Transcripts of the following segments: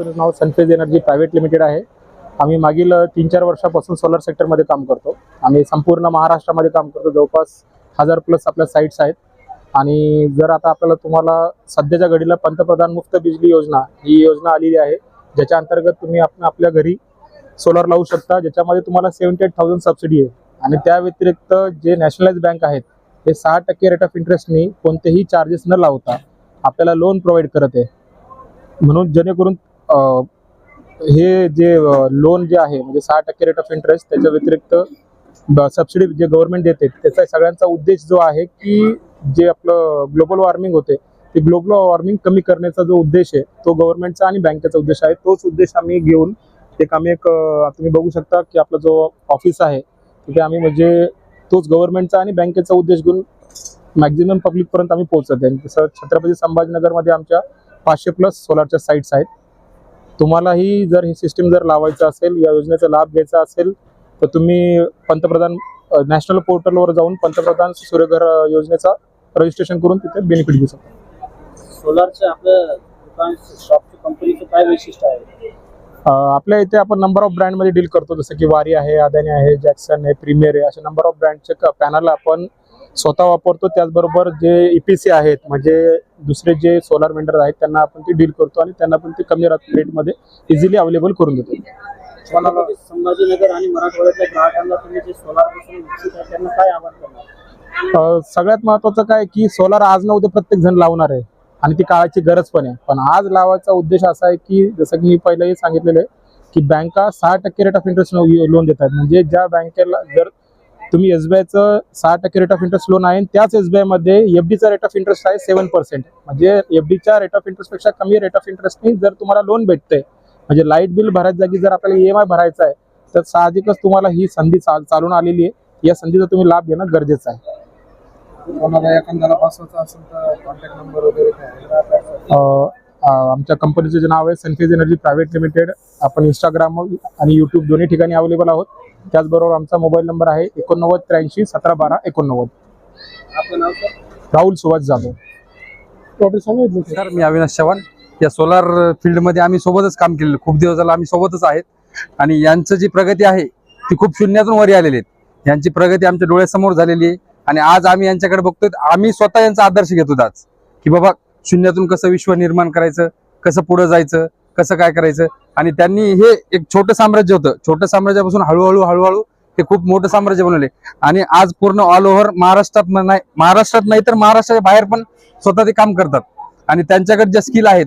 कंपनीचं नाव Sunphase energy private limited आहे. आम्ही मागील तीन चार वर्षापासून सोलर सेक्टरमध्ये काम करतो. आम्ही संपूर्ण महाराष्ट्रामध्ये काम करतो. जवळपास हजार प्लस आपल्या साईट्स आहेत. आणि जर आता आपल्याला तुम्हाला सध्याच्या घडीला पंतप्रधान मुफ्त बिजली योजना ही योजना आलेली आहे ज्याच्या अंतर्गत तुम्ही आपण आपल्या घरी सोलर लावू शकता ज्याच्यामध्ये तुम्हाला सेव्हन्टी एट थाउजंड सबसिडी आहे. आणि त्या व्यतिरिक्त जे नॅशनलाइज बँक आहेत ते सहा टक्के रेट ऑफ इंटरेस्टनी कोणतेही चार्जेस न लावता आपल्याला लोन प्रोव्हाइड करत आहे. म्हणून जेणेकरून हे जे लोन जे आहे म्हणजे सहा टक्के रेट ऑफ इंटरेस्ट त्याच्या व्यतिरिक्त सबसिडी जे गव्हर्नमेंट देते त्याचा सगळ्यांचा उद्देश जो आहे की जे आपलं ग्लोबल वॉर्मिंग होते ते ग्लोबल वॉर्मिंग कमी करण्याचा जो उद्देश आहे तो गव्हर्नमेंटचा आणि बँकेचा उद्देश आहे. तोच उद्देश आम्ही घेऊन एक आम्ही एक तुम्ही बघू शकता की आपला जो ऑफिस आहे तिथे आम्ही म्हणजे तोच गव्हर्नमेंटचा आणि बँकेचा उद्देश घेऊन मॅक्झिमम पब्लिकपर्यंत आम्ही पोहोचत आहे. तसं छत्रपती संभाजीनगरमध्ये आमच्या पाचशे प्लस सोलारच्या साईट्स आहेत. तुम्हालाही जर ही सिस्टीम जर लावायचं असेल या योजनेचा लाभ घ्यायचा असेल तर तुम्ही पंतप्रधान नॅशनल पोर्टलवर जाऊन पंतप्रधान सूर्यघर योजनेचा रजिस्ट्रेशन करून तिथे बेनिफिट घेऊ शकता. सोलारचं आपलं दुकान शॉपचं कंपनीचं काय वैशिष्ट्य आहे? आपल्या इथे आपण नंबर ऑफ ब्रँडमध्ये डील करतो जसं की वारी आहे अदानी आहे जॅक्सन आहे प्रीमियर आहे असे नंबर ऑफ ब्रँडचे पॅनल आपण स्वतः वापरतो. त्याचबरोबर जे ईपीसी आहेत म्हणजे दुसरे जे सोलार वेंडर आहेत त्यांना आपण ते डील करतो आणि त्यांना पण ते कमी रेटमध्ये इझिली अवेलेबल करून देतो. छत्रपती संभाजीनगर आणि मराठवाड्यातल्या ग्राहकांना तुम्ही जे सोलार बसून इच्छित आहे त्यांना काय आवाहन करणार? अ, सगळ्यात महत्वाचं काय की सोलार आज ना उद्या प्रत्येक जण लावणार आहे आणि ती काळाची गरज पण आहे. पण आज लावायचा उद्देश असा आहे की जसं की मी पहिलेही सांगितलेलं आहे की बँका सहा टक्के रेट ऑफ इंटरेस्ट लोन देत आहेत म्हणजे ज्या बँकेला जर तुम्ही एसबीआयचं सहा टक्के रेट ऑफ इंटरेस्ट लोन आहे आणि त्याच एसबीआयमध्ये एफडीचा रेट ऑफ इंटरेस्ट आहे सेव्हन पर्सेंट म्हणजे एफडीच्या रेट ऑफ इंटरेस्टपेक्षा कमी रेट ऑफ इंटरेस्टनी जर तुम्हाला लोन भेटतंय म्हणजे लाइट बिल भरायच्या जागी जर आपल्याला ईएमआय भरायचा आहे तर साहजिकच तुम्हाला ही संधी चाल- चालून आलेली आहे. या संधीचा तुम्ही लाभ घेणं गरजेचं आहे. आमच्या कंपनीचं जे नाव आहे सनफेज एनर्जी प्रायव्हेट लिमिटेड आपण इंस्टाग्राम आणि यूट्यूब दोन्ही ठिकाणी अवेलेबल आहोत. त्याचबरोबर आमचा मोबाईल नंबर आहे एकोणनव्वद त्र्याऐंशी सतरा बारा एकोणनव्वद. आपलं नाव सर राहुल सुभाष जाधव. नमस्कार मी अविनाश चव्हाण. या सोलार फील्डमध्ये आम्ही सोबतच काम केलेलं. खूप दिवस झाला आम्ही सोबतच आहेत. आणि यांचं जी प्रगती आहे ती खूप शून्यातून वरी आलेली आहेत यांची प्रगती आमच्या डोळ्यासमोर झालेली आहे. आणि आज आम्ही यांच्याकडे बघतोय आम्ही स्वतः यांचा आदर्श घेतो आज. की बाबा शून्यातून कसं विश्व निर्माण करायचं कसं पुढं जायचं कसं काय करायचं? आणि त्यांनी हे एक छोटं साम्राज्य होतं. छोटं साम्राज्यापासून हळूहळू हळूहळू हे खूप मोठं साम्राज्य बनवले. आणि आज पूर्ण ऑल ओव्हर महाराष्ट्रात नाही महाराष्ट्रात नाही तर महाराष्ट्राच्या बाहेर पण स्वतः ते काम करतात. आणि त्यांच्याकडे ज्या स्किल आहेत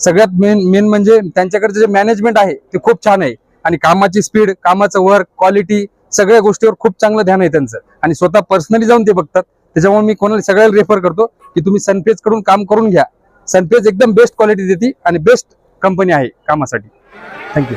सगळ्यात मेन मेन म्हणजे त्यांच्याकडे जे मॅनेजमेंट आहे ते खूप छान आहे. आणि कामाची स्पीड कामाचं वर्क क्वालिटी सगळ्या गोष्टीवर खूप चांगलं ध्यान आहे त्यांचं. आणि स्वतः पर्सनली जाऊन ते बघतात. त्याच्यामुळे मी कोणाला सगळ्याला रेफर करतो की तुम्ही सनफेजकडून काम करून घ्या. सनफेज एकदम बेस्ट क्वालिटी देते आणि बेस्ट कंपनी आहे कामासाठी. Thank you